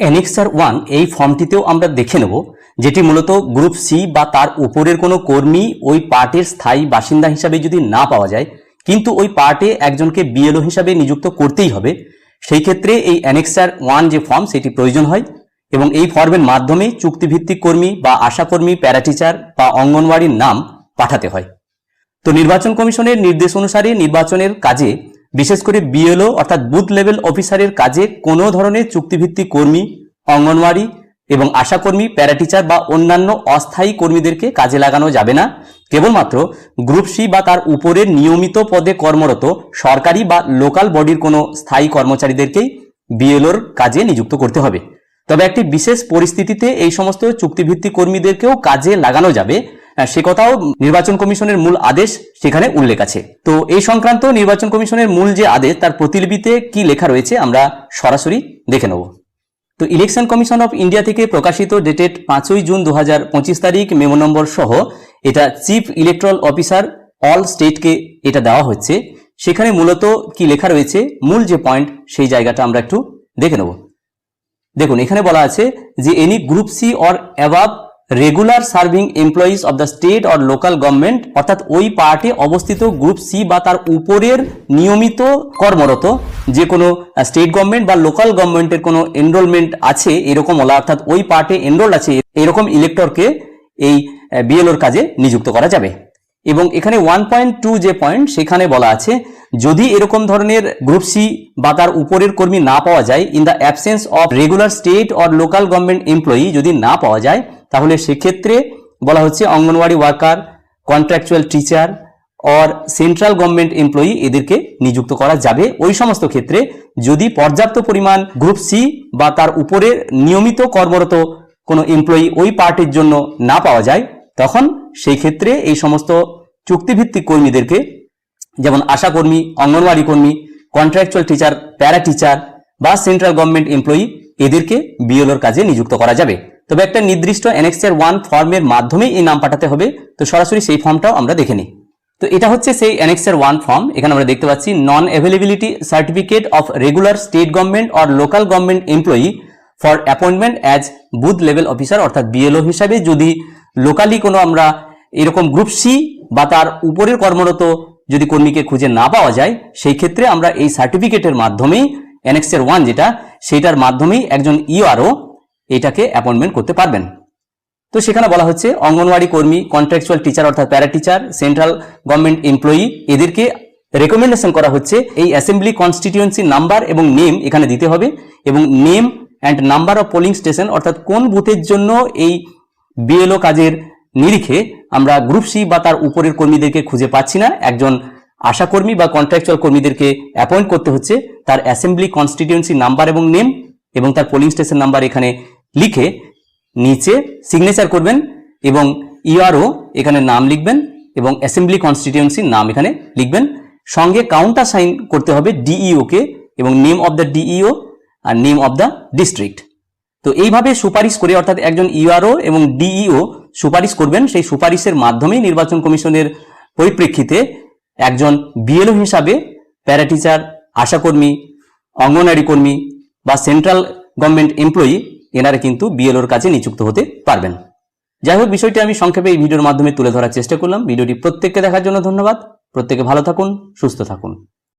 Annexure one এই ফর্মটিতেও আমরা দেখে নেব, যেটি মূলত গ্রুপ সি বা তার উপরের কোনো কর্মী ওই পার্টের স্থায়ী বাসিন্দা হিসাবে যদি না পাওয়া যায়, কিন্তু ওই পার্টে একজনকে বিএলও হিসাবে নিযুক্ত করতেই হবে। সেই ক্ষেত্রে এই অ্যানেক্সার ওয়ান যে ফর্ম সেটি প্রয়োজন হয় এবং এই ফর্মের মাধ্যমে চুক্তিভিত্তিক কর্মী বা আশাকর্মী প্যারাটিচার বা অঙ্গনওয়াড়ির নাম পাঠাতে হয়। তো নির্বাচন কমিশনের নির্দেশ অনুসারে নির্বাচনের কাজে বিশেষ করে বিএলও অর্থাৎ বুথ লেভেল অফিসারের কাজে কোনো ধরনের চুক্তিভিত্তিক কর্মী, অঙ্গনওয়াড়ি এবং আশাকর্মী, প্যারাটিচার বা অন্যান্য অস্থায়ী কর্মীদেরকে কাজে লাগানো যাবে না। কেবলমাত্র গ্রুপ সি বা তার উপরের নিয়মিত পদে কর্মরত সরকারি বা লোকাল বডির কোনো স্থায়ী কর্মচারীদেরকেই বিএলওর কাজে নিযুক্ত করতে হবে। তবে একটি বিশেষ পরিস্থিতিতে এই সমস্ত চুক্তিভিত্তিক কর্মীদেরকেও কাজে লাগানো যাবে। সে কথাও নির্বাচন কমিশনের মূল আদেশ সেখানে উল্লেখ আছে। তো এই সংক্রান্ত নির্বাচন কমিশনের মূল যে আদেশ, তার প্রতিলিপিতে কি লেখা রয়েছে আমরা সরাসরি দেখে নেব। তো ইলেকশন কমিশন অফ ইন্ডিয়া থেকে প্রকাশিত ডেটেড পাঁচই জুন দু হাজার পঁচিশ তারিখ মেমো নম্বর সহ এটা চিফ ইলেকট্রাল অফিসার অল স্টেটকে এটা দেওয়া হচ্ছে। সেখানে মূলত কি লেখা রয়েছে, মূল যে পয়েন্ট সেই জায়গাটা আমরা একটু দেখে নেব। দেখুন, এখানে বলা আছে যে any group C or above regular serving employees of the state or local government অর্থাৎ ওই পার্টে অবস্থিত গ্রুপ সি বা তার উপরের নিয়মিত কর্মরত, যে কোনো স্টেট গভর্নমেন্ট বা লোকাল গভর্নমেন্টের কোনো এনরোলমেন্ট আছে, এরকম ওলা, অর্থাৎ ওই পার্টে এনরোল আছে, এরকম ইলেক্টরকে এই বিএলওর কাজে নিযুক্ত করা যাবে। এবং এখানে ওয়ান পয়েন্ট টু যে পয়েন্ট সেখানে বলা আছে, যদি এরকম ধরনের গ্রুপ সি বা তার উপরের কর্মী না পাওয়া যায় in the absence of regular state or local government employee যদি না পাওয়া যায় তাহলে সেক্ষেত্রে বলা হচ্ছে Anganwadi worker contractual teacher or central government employee এদেরকে নিযুক্ত করা যাবে। ওই সমস্ত ক্ষেত্রে যদি পর্যাপ্ত পরিমাণ গ্রুপ সি বা তার উপরে নিয়মিত কর্মরত কোনো এমপ্লয়ি ওই পার্টির জন্য না পাওয়া যায়, তখন সেই ক্ষেত্রে এই সমস্ত চুক্তিভিত্তিক কর্মীদেরকে, যেমন আশাকর্মী অঙ্গনওয়াড়ি কর্মী কন্ট্রাকচুয়াল টিচার প্যারা টিচার বা সেন্ট্রাল গভর্নমেন্ট এমপ্লয়ি এদেরকে বিএলওর কাজে নিযুক্ত করা যাবে। তবে একটা নির্দিষ্ট অ্যানেক্সের ওয়ান ফর্মের মাধ্যমেই এই নাম পাঠাতে হবে। তো সরাসরি সেই ফর্মটাও আমরা দেখে নিই। তো এটা হচ্ছে সেই অ্যানেক্সের ওয়ান ফর্ম এখানে আমরা দেখতে পাচ্ছি non availability certificate of regular state government or local government employee for appointment as booth level officer অর্থাৎ বিএলও হিসাবে যদি লোকালি কোনো আমরা এরকম গ্রুপ সি বা তার উপরের কর্মরত যদি কর্মীকে খুঁজে না পাওয়া যায়, সেই ক্ষেত্রে আমরা এই সার্টিফিকেটের মাধ্যমেই অ্যানেক্সের ওয়ান যেটা, সেটার মাধ্যমেই একজন ইআরও এটাকে অ্যাপয়েন্টমেন্ট করতে পারবেন। তো সেখানে বলা হচ্ছে, অঙ্গনওয়াড়ি কর্মী কন্ট্রাকচুয়াল টিচার অর্থাৎ para teacher central government employee এদেরকে রেকমেন্ডেশন করা হচ্ছে, এই অ্যাসেম্বলি কনস্টিটিউয়েন্সি নাম্বার এবং নেম এখানে দিতে হবে এবং name and number of polling station অর্থাৎ কোন বুথের জন্য এই বিএলও কাজের নিরিখে আমরা গ্রুপ সি বা তার উপরের কর্মীদেরকে খুঁজে পাচ্ছি না। একজন আশাকর্মী বা কন্ট্রাকচুয়াল কর্মীদেরকে অ্যাপয়েন্ট করতে হচ্ছে, তার অ্যাসেম্বলি কনস্টিটিউয়েন্সি নাম্বার এবং নেম এবং তার পোলিং স্টেশন নাম্বার এখানে লিখে নিচে সিগনেচার করবেন এবং ইআরও এখানে নাম লিখবেন এবং অ্যাসেম্বলি কনস্টিটিউয়েন্সির নাম এখানে লিখবেন। সঙ্গে কাউন্টার সাইন করতে হবে ডিইও কে এবং নেম অফ দ্য ডিইও আর নেম অফ দ্য ডিস্ট্রিক্ট তো এইভাবে সুপারিশ করে অর্থাৎ একজন ইউআরও এবং ডিইও সুপারিশ করবেন, সেই সুপারিশের মাধ্যমেই নির্বাচন কমিশনের পরিপ্রেক্ষিতে একজন বিএলও হিসাবে প্যারাটিচার আশাকর্মী অঙ্গনওয়াড়ি কর্মী বা সেন্ট্রাল গভর্নমেন্ট এমপ্লয়ি এনারা কিন্তু বিএলওর কাজে নিযুক্ত হতে পারবেন। যাই হোক, বিষয়টি আমি সংক্ষেপে এই ভিডিওর মাধ্যমে তুলে ধরার চেষ্টা করলাম। ভিডিওটি প্রত্যেককে দেখার জন্য ধন্যবাদ। প্রত্যেকে ভালো থাকুন, সুস্থ থাকুন।